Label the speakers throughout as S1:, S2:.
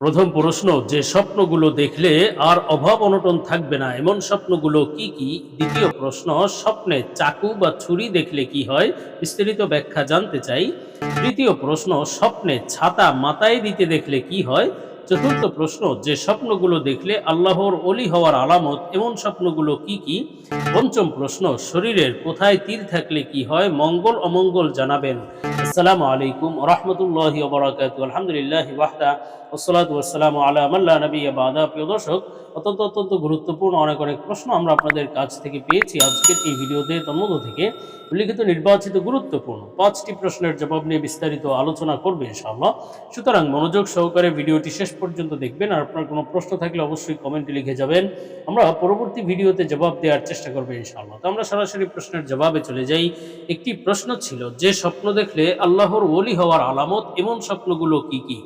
S1: প্রথম প্রশ্ন, যে স্বপ্নগুলো দেখলে আর অভাব অনটন থাকবে না, এমন স্বপ্নগুলো কি কি? দ্বিতীয় প্রশ্ন, স্বপ্নে চাকু বা ছুরি দেখলে কি হয়? বিস্তারিত ব্যাখ্যা জানতে চাই। তৃতীয় প্রশ্ন, স্বপ্নে ছাতা মাথায় দিতে দেখলে কি হয়? চতুর্থ প্রশ্ন, যে স্বপ্নগুলো দেখলে আল্লাহর অলি হওয়ার আলামত, এমন স্বপ্নগুলো কি কি? পঞ্চম প্রশ্ন, শরীরের কোথায় তীর থাকলে কি হয়? মঙ্গল, অমঙ্গল জানাবেন। আসসালামু আলাইকুম রহমতুল্লাহ বরাকাত আলহামদুলিল্লাহ ওয়াহদা ওসলাত ওয়াসালাম আলা মাল্লা নবী বাদা। প্রিয় দর্শক, অত্যন্ত অত্যন্ত গুরুত্বপূর্ণ অনেক অনেক প্রশ্ন আমরা আপনাদের কাছ থেকে পেয়েছি আজকের এই ভিডিওতে। তন্মধ্য থেকে উল্লিখিত নির্বাচিত গুরুত্বপূর্ণ পাঁচটি প্রশ্নের জবাব নিয়ে বিস্তারিত আলোচনা করবে ইনশাআল্লাহ। সুতরাং মনোযোগ সহকারে ভিডিওটি শেষ পর্যন্ত দেখবেন। আর আপনার কোনো প্রশ্ন থাকলে অবশ্যই কমেন্টে লিখে যাবেন। আমরা পরবর্তী ভিডিওতে জবাব দেওয়ার চেষ্টা করব ইনশাআল্লাহ। তো আমরা সরাসরি প্রশ্নের জবাবে চলে যাই। একটি প্রশ্ন ছিল, যে স্বপ্ন দেখলে আল্লাহর ওলি হওয়ার আলামত এমন স্বপ্নগুলো কি কি?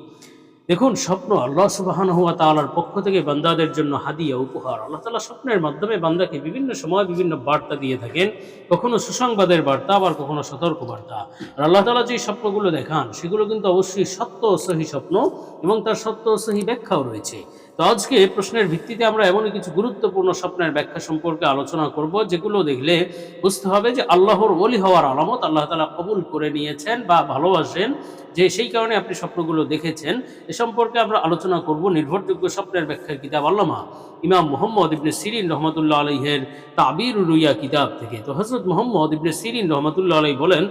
S1: দেখুন, স্বপ্ন আল্লাহ সুবাহান হুয়া তালার পক্ষ থেকে বান্দাদের জন্য হাদিয়া, উপহার। আল্লাহ তালা স্বপ্নের মাধ্যমে বান্দাকে বিভিন্ন সময় বিভিন্ন বার্তা দিয়ে থাকেন। কখনো সুসংবাদের বার্তা, আবার কখনো সতর্ক বার্তা আর আল্লাহ তালা যে স্বপ্নগুলো দেখান, সেগুলো কিন্তু অবশ্যই সত্য সহি স্বপ্ন এবং তার সত্য সহি ব্যাখ্যাও রয়েছে। তো আজকে প্রশ্নের ভিত্তিতে আমরা এমনই কিছু গুরুত্বপূর্ণ স্বপ্নের ব্যাখ্যা সম্পর্কে আলোচনা করব, যেগুলো দেখলে বুঝতে হবে যে আল্লাহর ওলি হওয়ার আলামত আল্লাহ তালা কবুল করে নিয়েছেন বা ভালোবাসেন যে সেই কারণে আপনি স্বপ্নগুলো দেখেছেন। সম্পর্কে আমরা আলোচনা করব নির্ভরযোগ্য স্বপ্নের ব্যাখ্যার কিতাব আল্লামা ইমাম মোহাম্মদ ইবনে সিরিন রহমতুল্লাহ আলহের তাবির রুইয়া কিতাব থেকে। তো হজরত মোহাম্মদ ইবনে সিরিন রহমতুল্লাহ আলহী বলেন,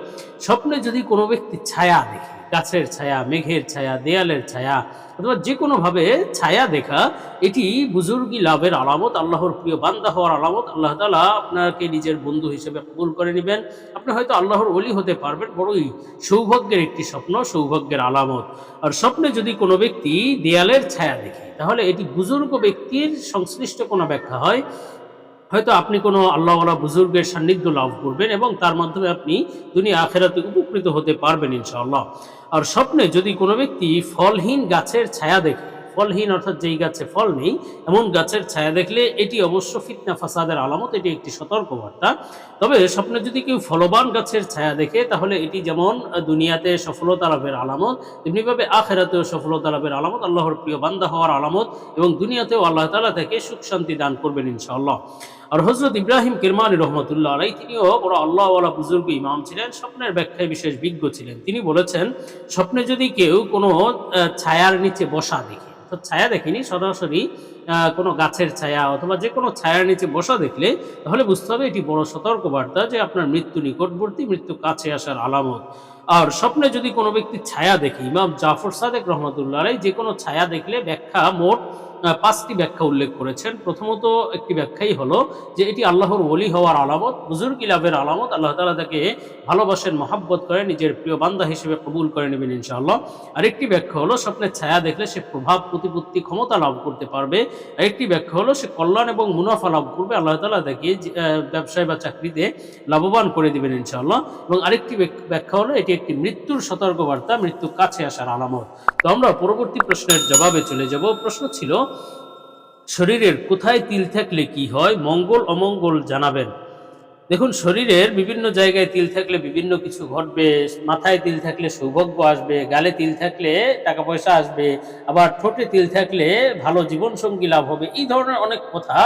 S1: স্বপ্নে যদি কোনো ব্যক্তি ছায়া দেখে গাছের ছায়া, মেঘের ছায়া, দেয়ালের ছায়া অথবা যে কোনোভাবে ছায়া দেখা, এটি বুজুর্গি লাভের আলামত, আল্লাহর প্রিয় বান্দা হওয়ার আলামত। আল্লাহ তালা আপনাকে নিজের বন্ধু হিসেবে কবুল করে নেবেন। আপনি হয়তো আল্লাহর অলি হতে পারবেন, বড়ই সৌভাগ্যের একটি স্বপ্ন, সৌভাগ্যের আলামত। আর স্বপ্নে যদি কোনো ব্যক্তি দেয়ালের ছায়া দেখে, তাহলে এটি বুজুর্গ ব্যক্তির সংশ্লিষ্ট কোনো ব্যাখ্যা হয়। হয়তো আপনি কোনো আল্লাহওয়ালা বুজুর্গের সান্নিধ্য লাভ করবেন এবং তার মাধ্যমে আপনি দুনিয়া আখেরাতে উপকৃত হতে পারবেন ইনশাআল্লাহ। আর স্বপ্নে যদি কোনো ব্যক্তি ফলহীন গাছের ছায়া দেখে ফলহীন অর্থাৎ যেই গাছে ফল নেই, এমন গাছের ছায়া দেখলে এটি অবশ্য ফিতনা ফাসাদের আলামত, এটি একটি সতর্কবার্তা। তবে স্বপ্নে যদি কেউ ফলবান গাছের ছায়া দেখে, তাহলে এটি যেমন দুনিয়াতে সফলতা লাভের আলামত, তেমনিভাবে আখেরাতেও সফলতা লাভের আলামত, আল্লাহর প্রিয় বান্দা হওয়ার আলামত এবং দুনিয়াতেও আল্লাহ তালা থেকে সুখ শান্তি দান করবেন ইনশাআল্লাহ। আর হজরত ইব্রাহিম কিরমানি রহমতুল্লাহ আলাই তিনিও বড় আল্লাহওয়ালা বুজুর্গ ইমাম ছিলেন, স্বপ্নের ব্যাখ্যায় বিশেষ বিজ্ঞ ছিলেন। তিনি বলেছেন, স্বপ্নে যদি কেউ কোনো ছায়ার নিচে বসা দেখে অর্থাৎ ছায়া দেখেনি, সরাসরি কোনো গাছের ছায়া অথবা যে কোনো ছায়ার নিচে বসা দেখলে তাহলে বুঝতে হবে এটি বড় সতর্কবার্তা যে আপনার মৃত্যু নিকটবর্তী, মৃত্যু কাছে আসার আলামত। আর স্বপ্নে যদি কোনো ব্যক্তি ছায়া দেখে, ইমাম জাফর সাদেক রহমতুল্লাহ যে কোনো ছায়া দেখলে ব্যাখ্যা মোট পাঁচটি ব্যাখ্যা উল্লেখ করেছেন। প্রথমত একটি ব্যাখ্যাই হলো যে এটি আল্লাহর ওলি হওয়ার আলামত, বুজুর্গ লাভের আলামত। আল্লাহ তালা তাকে ভালোবাসেন, মহাব্বত করে নিজের প্রিয় বান্দা হিসেবে কবুল করে নেবেন ইনশাআল্লাহ। আরেকটি ব্যাখ্যা হলো, স্বপ্নের ছায়া দেখলে সে প্রভাব, প্রতিপত্তি, ক্ষমতা লাভ করতে পারবে। আরেকটি ব্যাখ্যা হলো, সে কল্যাণ এবং মুনাফা লাভ করবে। আল্লাহ তালা তাকে ব্যবসায় বা চাকরিতে লাভবান করে দিবেন ইনশাআল্লাহ। এবং আরেকটি ব্যাখ্যা হলো, এটি একটি মৃত্যুর সতর্কবার্তা মৃত্যু কাছে আসার আলামত। তো আমরা পরবর্তী প্রশ্নের জবাবে চলে যাব। প্রশ্ন ছিল শরীরের কোথায় তিল থাকলে কি হয়? মঙ্গল অমঙ্গল জানাবেন। দেখুন, শরীরের বিভিন্ন জায়গায় তিল থাকলে বিভিন্ন কিছু ঘটবে, মাথায় তিল থাকলে সৌভাগ্য আসবে, গালে তিল থাকলে টাকা পয়সা আসবে, আবার ঠোঁটে তিল থাকলে ভালো জীবনসঙ্গী লাভ হবে। এই ধরনের অনেক কথা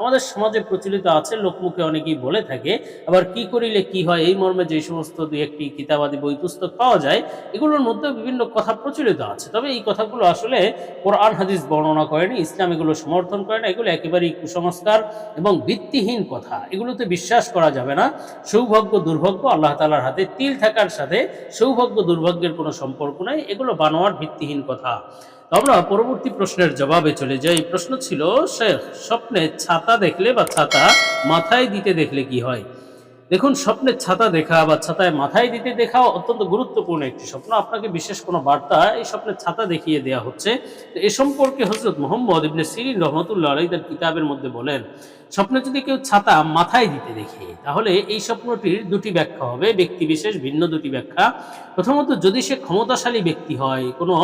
S1: আমাদের সমাজে প্রচলিত আছে, লোকমুখে অনেকেই বলে থাকে। আবার কি করিলে কি হয়, এই মর্মে যে সমস্ত দুই একটি কিতাবাদি বই, পুস্তক পাওয়া যায়, এগুলোর মধ্যে বিভিন্ন কথা প্রচলিত আছে। তবে এই কথাগুলো আসলে কোরআন, হাদিস বর্ণনা করেনি, ইসলাম এগুলো সমর্থন করে না, এগুলো একেবারেই কুসংস্কার এবং ভিত্তিহীন কথা। এগুলোতে বিশ্বাস করা যাবে না। সৌভাগ্য, দুর্ভাগ্য আল্লাহ তালার হাতে। তিল থাকার সাথে সৌভাগ্য, দুর্ভাগ্যের কোনো সম্পর্ক নাই। এগুলো বানোয়ার ভিত্তিহীন কথা। আমরা পরবর্তী প্রশ্নের জবাবে চলে যাই। প্রশ্ন ছিল, শেখ, স্বপ্নে ছাতা দেখলে বা ছাতা মাথায় দিতে দেখলে কি হয়? দেখুন স্বপ্নের ছাতা দেখা বা ছাতায় মাথায় দিতে দেখা অত্যন্ত গুরুত্বপূর্ণ একটি স্বপ্ন। আপনাকে বিশেষ কোনো বার্তা এই স্বপ্নের ছাতা দেখিয়ে দেওয়া হচ্ছে। তো এ সম্পর্কে হজরত মোহাম্মদ ইবনে সিরিন রহমতুল্লাহ আলাই তার কিতাবের মধ্যে বলেন স্বপ্নে যদি কেউ ছাতা মাথায় দিতে দেখে, তাহলে এই স্বপ্নটির দুটি ব্যাখ্যা হবে। ব্যক্তি বিশেষ, ভিন্ন দুটি ব্যাখ্যা। প্রথমত, যদি সে ক্ষমতাশালী ব্যক্তি হয়, কোনো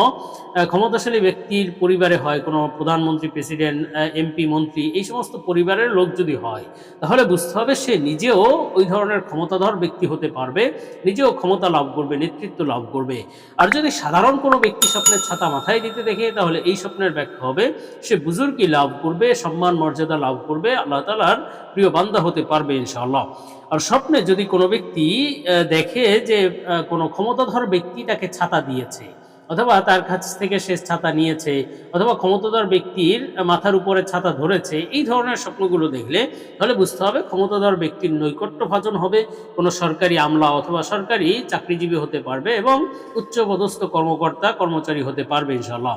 S1: ক্ষমতাশালী ব্যক্তির পরিবারে হয়, কোনো প্রধানমন্ত্রী, প্রেসিডেন্ট এমপি, মন্ত্রী, এই সমস্ত পরিবারের লোক যদি হয়, তাহলে বুঝতে হবে সে নিজেও ওই ধরনের ক্ষমতাধর ব্যক্তি হতে পারবে, নিজেও ক্ষমতা লাভ করবে, নেতৃত্ব লাভ করবে। আর যদি সাধারণ কোনো ব্যক্তি স্বপ্নের ছাতা মাথায় দিতে দেখে, তাহলে এই স্বপ্নের ব্যাখ্যা হবে, সে বুজুর্গি লাভ করবে, সম্মান, মর্যাদা লাভ করবে, আল্লাহ তালার প্রিয় বান্দা হতে পারবে ইনশাআল্লাহ। আর স্বপ্নে যদি কোনো ব্যক্তি দেখে যে কোনো ক্ষমতাধর ব্যক্তি তাকে ছাতা দিয়েছে, অথবা তার কাছ থেকে সে ছাতা নিয়েছে, অথবা ক্ষমতাধর ব্যক্তির মাথার উপরে ছাতা ধরেছে, এই ধরনের স্বপ্নগুলো দেখলে তাহলে বুঝতে হবে ক্ষমতাধর ব্যক্তির নৈকট্য ভাজন হবে, কোনো সরকারি আমলা অথবা সরকারি চাকরিজীবী হতে পারবে এবং উচ্চপদস্থ কর্মকর্তা, কর্মচারী হতে পারবে ইনশাল্লাহ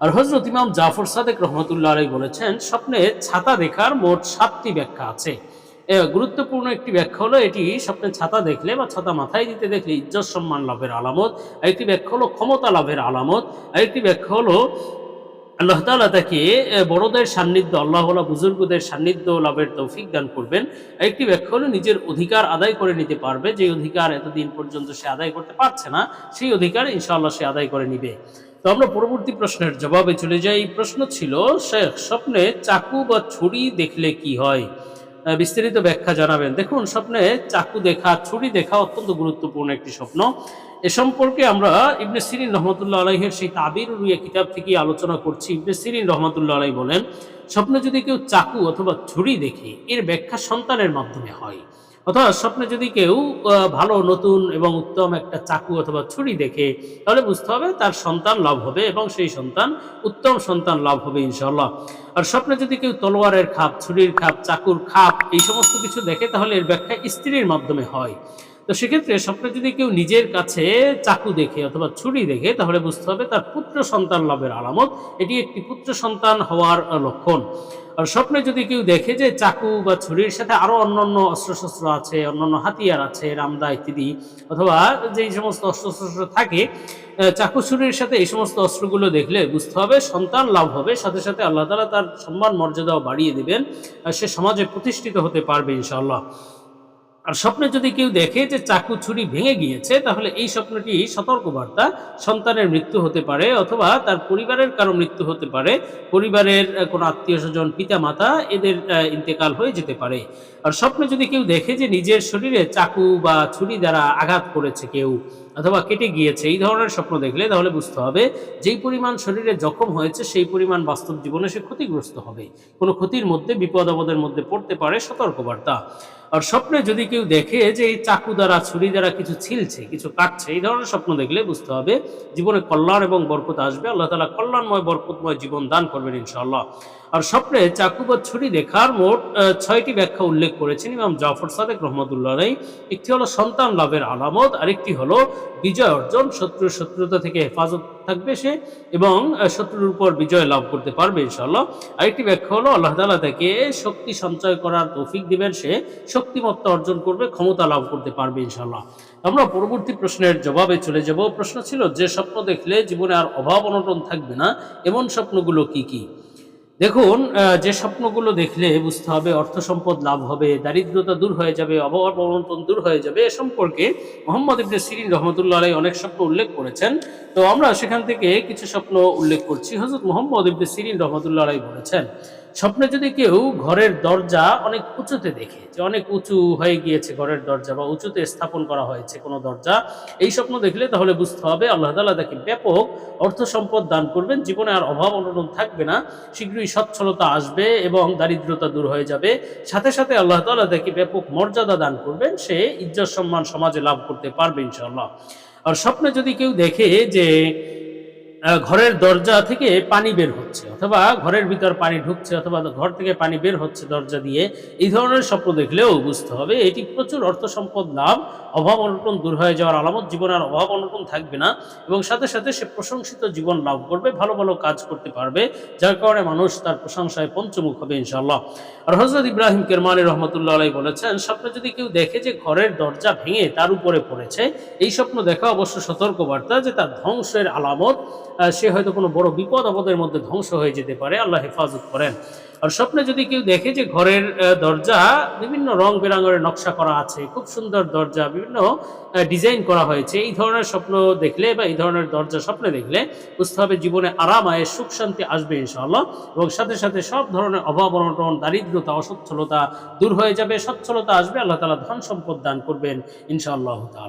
S1: আর হজরত ইমাম জাফর সাদেক রহমতুল্লাহ আলাই বলেছেন, স্বপ্নে ছাতা দেখার মোট সাতটি ব্যাখ্যা আছে। গুরুত্বপূর্ণ একটি ব্যাখ্যা হলো এটি, স্বপ্নে ছাতা দেখলে বা ছাতা মাথায় দিতে দেখলে ইজ্জত সম্মান লাভের আলামত আরেকটি ব্যাখ্যা হলো ক্ষমতা লাভের আলামত আরেকটি ব্যাখ্যা হলো আল্লাহ তাআলা তাকে বড়দের সান্নিধ্য, আল্লাহ বুজুর্গদের সান্নিধ্য লাভের তৌফিক দান করবেন আরেকটি ব্যাখ্যা হলো নিজের অধিকার আদায় করে নিতে পারবে, যে অধিকার এতদিন পর্যন্ত সে আদায় করতে পারছে না, সেই অধিকার ইনশাআল্লাহ সে আদায় করে নিবে। তো আমরা পরবর্তী প্রশ্নের জবাবে চলে যাই। প্রশ্ন ছিল, শেখ, স্বপ্নে চাকু বা ছুরি দেখলে কি হয়? বিস্তারিত ব্যাখ্যা জানাবেন। দেখুন, স্বপ্নে চাকু দেখা, ছুরি দেখা অত্যন্ত গুরুত্বপূর্ণ একটি স্বপ্ন। এ সম্পর্কে আমরা ইবনে সিরিন রহমতুল্লাহ আলাইহের সেই তাবির রুইয়া কিতাব থেকে আলোচনা করছি। ইবনে সিরিন রহমতুল্লাহ আলাই বলেন, স্বপ্নে যদি কেউ চাকু অথবা ছুরি দেখে, এর ব্যাখ্যা সন্তানের মাধ্যমে হয়। অথবা স্বপ্নে যদি কেউ ভালো, নতুন এবং উত্তম একটা চাকু অথবা ছুরি দেখে, তাহলে বুঝতে হবে তার সন্তান লাভ হবে এবং সেই সন্তান, উত্তম সন্তান লাভ হবে ইনশাল্লাহ আর স্বপ্নে যদি কেউ তলোয়ারের খাপ, ছুরির খাপ, চাকুর খাপ এই সমস্ত কিছু দেখে, তাহলে এর ব্যাখ্যা স্ত্রীর মাধ্যমে হয়। তো সেক্ষেত্রে স্বপ্নে যদি কেউ নিজের কাছে চাকু দেখে অথবা ছুরি দেখে, তাহলে বুঝতে হবে তার পুত্র সন্তান লাভের আলামত। এটি একটি পুত্র সন্তান হওয়ার লক্ষণ। আর স্বপ্নে যদি কেউ দেখে যে চাকু বা ছুরির সাথে আরও অন্য অস্ত্রশস্ত্র আছে অন্য অন্য হাতিয়ার আছে, রামদা ইত্যাদি, অথবা যেই সমস্ত অস্ত্রশস্ত্র থাকে চাকু ছুরির সাথে এই সমস্ত অস্ত্রগুলো দেখলে বুঝতে হবে সন্তান লাভ হবে। সাথে সাথে আল্লাহ তালা তার সম্মান, মর্যাদাও বাড়িয়ে দেবেন সে সমাজে প্রতিষ্ঠিত হতে পারবে ইনশাআল্লাহ। আর স্বপ্নে যদি কেউ দেখে যে চাকু ছুরি ভেঙে গিয়েছে, তাহলে এই স্বপ্নটি সতর্কবার্তা। সন্তানের মৃত্যু হতে পারে অথবা তার পরিবারের কারও মৃত্যু হতে পারে। পরিবারের কোনো আত্মীয় স্বজন পিতা মাতা এদের ইন্তেকাল হয়ে যেতে পারে। আর স্বপ্নে যদি কেউ দেখে যে নিজের শরীরে চাকু বা ছুরি দ্বারা আঘাত করেছে কেউ অথবা কেটে গিয়েছে, এই ধরনের স্বপ্ন দেখলে তাহলে বুঝতে হবে যেই পরিমাণ শরীরে জখম হয়েছে, সেই পরিমাণ বাস্তব জীবনে সে ক্ষতিগ্রস্ত হবে। কোনো ক্ষতির মধ্যে, বিপদ আপদের মধ্যে পড়তে পারে সতর্কবার্তা। আর স্বপ্নে যদি কেউ দেখে যে এই চাকু দ্বারা, ছুরি দ্বারা কিছু ছিলছে, কিছু কাটছে, এই ধরনের স্বপ্ন দেখলে বুঝতে হবে জীবনে কল্যাণ এবং বরকত আসবে। আল্লাহ তালা কল্যাণময়, বরকতময় জীবন দান করবেন ইনশাআল্লাহ। আর স্বপ্নে চাকু বা ছুরি দেখার মোট ছয়টি ব্যাখ্যা উল্লেখ করেছেন ইমাম জাফর সাদেক রহমতুল্লাহ রাই একটি হলো সন্তান লাভের আলামত, আরেকটি হলো বিজয় অর্জন শত্রুর শত্রুতা থেকে হেফাজত থাকবে সে এবং শত্রুর উপর বিজয় লাভ করতে পারবে, ইনশাআল্লাহ। আরেকটি ব্যাখ্যা হলো, আল্লাহ তালা তাকে শক্তি সঞ্চয় করার তৌফিক দিবেন, সে শক্তিমত্তা অর্জন করবে, ক্ষমতা লাভ করতে পারবে, ইনশাআল্লাহ। আমরা পরবর্তী প্রশ্নের জবাবে চলে যাব। প্রশ্ন ছিল, যে স্বপ্ন দেখলে জীবনে আর অভাব অনটন থাকবে না, এমন স্বপ্নগুলো কি কি? দেখুন যে স্বপ্নগুলো দেখলে বুঝতে হবে, অর্থ সম্পদ লাভ হবে, দারিদ্রতা দূর হয়ে যাবে অভাব অনটন দূর হয়ে যাবে, এ সম্পর্কে মোহাম্মদ ইবনে সিরিন রহমতুল্লাহ আলাই অনেক স্বপ্ন উল্লেখ করেছেন। তো আমরা সেখান থেকে কিছু স্বপ্ন উল্লেখ করছি। হজরত মোহাম্মদ ইবনে সিরিন রহমতুল্লাহ আলাই বলেছেন স্বপ্নে যদি কেউ ঘরের দরজা অনেক উঁচুতে দেখে, যে অনেক উঁচু হয়ে গিয়েছে ঘরের দরজা বা উঁচুতে স্থাপন করা হয়েছে কোনো দরজা, এই স্বপ্ন দেখলে তাহলে বুঝতে হবে আল্লাহ তালা তাকে ব্যাপক অর্থ সম্পদ দান করবেন। জীবনে আর অভাব অনটন থাকবে না। শীঘ্রই সচ্ছলতা আসবে এবং দারিদ্রতা দূর হয়ে যাবে। সাথে সাথে আল্লাহ তালা তাকে ব্যাপক মর্যাদা দান করবেন। সে ইজ্জত সম্মান সমাজে লাভ করতে পারবে ইনশাল্লাহ আর স্বপ্নে যদি কেউ দেখে যে ঘরের দরজা থেকে পানি বের হচ্ছে, অথবা ঘরের ভিতর পানি ঢুকছে, অথবা ঘর থেকে পানি বের হচ্ছে দরজা দিয়ে, এই ধরনের স্বপ্ন দেখলেও বুঝতে হবে, এটি প্রচুর অর্থ সম্পদ লাভ, অভাব অনটন দূর হয়ে যাওয়ার আলামত জীবনে আর অভাব অনটন থাকবে না, এবং সাথে সাথে সে প্রশংসিত জীবন লাভ করবে, ভালো ভালো কাজ করতে পারবে, যার কারণে মানুষ তার প্রশংসায় পঞ্চমুখ হবে ইনশাল্লাহ আর হজরত ইব্রাহিম কেরমানি রহমতুল্লাহ আলাই বলেছেন, স্বপ্নে যদি কেউ দেখে যে ঘরের দরজা ভেঙে তার উপরে পড়েছে, এই স্বপ্ন দেখা অবশ্য সতর্কবার্তা যে তার ধ্বংসের আলামত সে হয়তো কোনো বড় বিপদ আপদের মধ্যে ধ্বংস হয়ে যেতে পারে, আল্লাহ হেফাজত করেন। আর স্বপ্নে যদি কেউ দেখে যে ঘরের দরজা বিভিন্ন রং বেরঙের নকশা করা আছে, খুব সুন্দর দরজা, বিভিন্ন ডিজাইন করা হয়েছে, এই ধরনের স্বপ্ন দেখলে বা এই ধরনের দরজা স্বপ্নে দেখলে বুঝতে হবে জীবনে আরাম আয়ে সুখ, শান্তি আসবে ইনশাআল্লাহ। এবং সাথে সাথে সব ধরনের অভাব অনটন, দারিদ্রতা, অসচ্ছলতা দূর হয়ে যাবে, সচ্ছলতা আসবে, আল্লাহ তালা ধন সম্পদ দান করবেন ইনশাআল্লাহ তাআলা।